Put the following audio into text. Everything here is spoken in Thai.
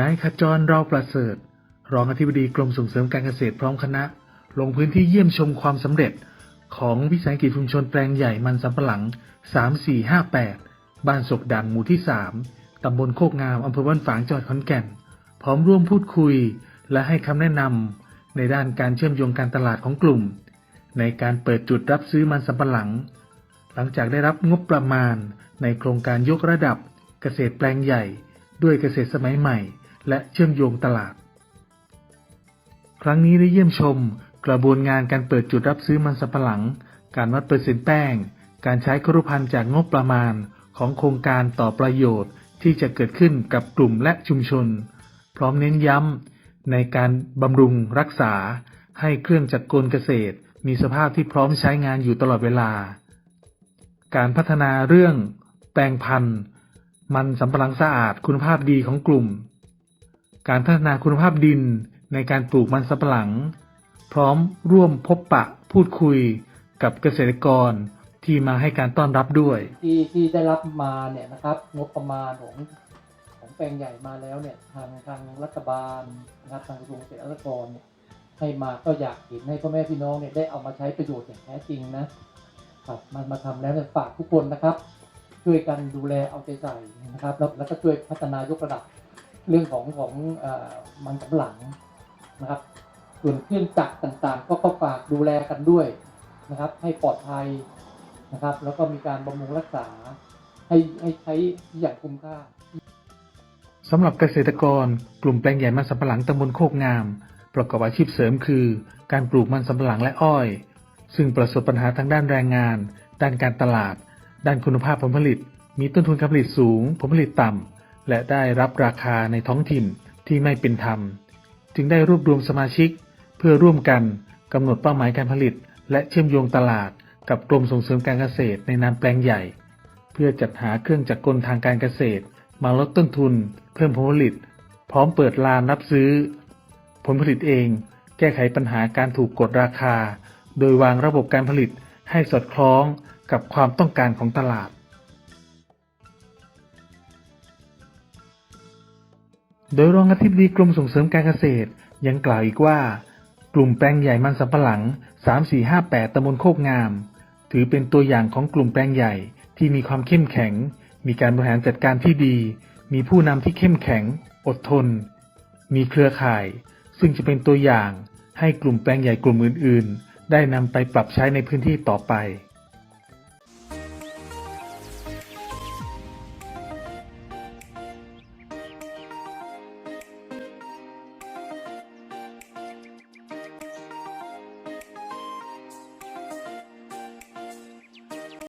นายขจรเราประเสริฐ รองอธิบดีกรมส่งเสริมการเกษตรพร้อมคณะ ลงพื้นที่เยี่ยมชมความสำเร็จ ของวิสาหกิจชุมชนแปลงใหญ่มันสำปะหลัง 3458 บ้านศกดังหมู่ที่ 3 ตำบลโคกงามอำเภอบ้านฝางจังหวัดขอนแก่น พร้อมร่วมพูดคุย และให้คำแนะนำในด้านการเชื่อมโยงการตลาดของกลุ่ม ในการเปิดจุดรับซื้อมันสำปะหลัง หลังจากได้รับงบประมาณ ในโครงการยกระดับเกษตรแปลงใหญ่ ด้วยเกษตรสมัยใหม่ และเชื่อมโยงตลาด ครั้งนี้ได้เยี่ยมชมกระบวนงานการเปิดจุดรับซื้อมันสำปะหลัง การวัดเปอร์เซ็นต์แป้ง การใช้ครุพันธ์จากงบประมาณของโครงการต่อประโยชน์ที่จะเกิดขึ้นกับกลุ่มและชุมชน พร้อมเน้นย้ำในการบำรุงรักษา ให้เครื่องจักรกลเกษตร มีสภาพที่พร้อมใช้งานอยู่ตลอดเวลา การพัฒนาเรื่อง แปลงพันธุ์ มันสำปะหลังสะอาดคุณภาพดีของกลุ่ม การพัฒนาคุณภาพดินในการปลูกมันสำปะหลัง พร้อมร่วมพบปะพูดคุยกับเกษตรกรที่มาให้การต้อนรับด้วย ที่ที่ได้รับมาเนี่ยนะครับงบประมาณของของแปลงใหญ่มาแล้วเนี่ยทางทางรัฐบาลนะครับทางกระทรวงเกษตรและสหกรณ์เนี่ยให้มาก็อยากเห็นให้พ่อแม่พี่น้องเนี่ยได้เอามาใช้ประโยชน์อย่างแท้จริงนะครับมันมาทำแล้วเนี่ยฝากทุกคนนะครับ ช่วยกันดูแลเอาใจใส่นะครับ แล้วแล้วก็ช่วยพัฒนายกระดับ เรื่องของของอมันสำปะหลังนะครับส่วนเครื่องจักรต่างๆ ก็ก็ฝากดูแลกันด้วยนะครับ ให้ปลอดภัยนะครับ แล้วก็มีการบำรุงรักษาให้ให้ใช้อย่างคุ้มค่าสำหรับเกษตรกรกลุ่มแปลงใหญ่มันสำปะหลังตำบลโคกงาม ประกอบอาชีพเสริมคือ การปลูกมันสำปะหลังและอ้อย ซึ่งประสบปัญหาทางด้านแรงงาน ด้านการตลาด ด้านคุณภาพผลผลิต มีต้นทุนการผลิตสูง ผลผลิตต่ำ และได้รับราคาในท้องถิ่นที่ไม่เป็นธรรม จึงได้รวบรวมสมาชิก เพื่อร่วมกันกำหนดเป้าหมายการผลิต และเชื่อมโยงตลาดกับกรมส่งเสริมการเกษตรในนามแปลงใหญ่ เพื่อจัดหาเครื่องจักรกลทางการเกษตร มาลดต้นทุน เพิ่มผลผลิต พร้อมเปิดลานรับซื้อ ผลผลิตเอง แก้ไขปัญหาการถูกกดราคา โดยวางระบบการผลิตให้สอดคล้องกับความต้องการของตลาด โดยรองอธิบดีกรมส่งเสริมการเกษตร ยังกล่าวอีกว่า กลุ่มแปลงใหญ่มันสำปะหลัง 3458ตำบลโคกงาม ถือเป็นตัวอย่างของกลุ่มแปลงใหญ่ที่มีความเข้มแข็ง มีการบริหารจัดการที่ดี มีผู้นำที่เข้มแข็ง อดทน มีเครือข่าย ซึ่งจะเป็นตัวอย่างให้กลุ่มแปลงใหญ่กลุ่มอื่น ๆ ได้นำไปปรับใช้ในพื้นที่ต่อไป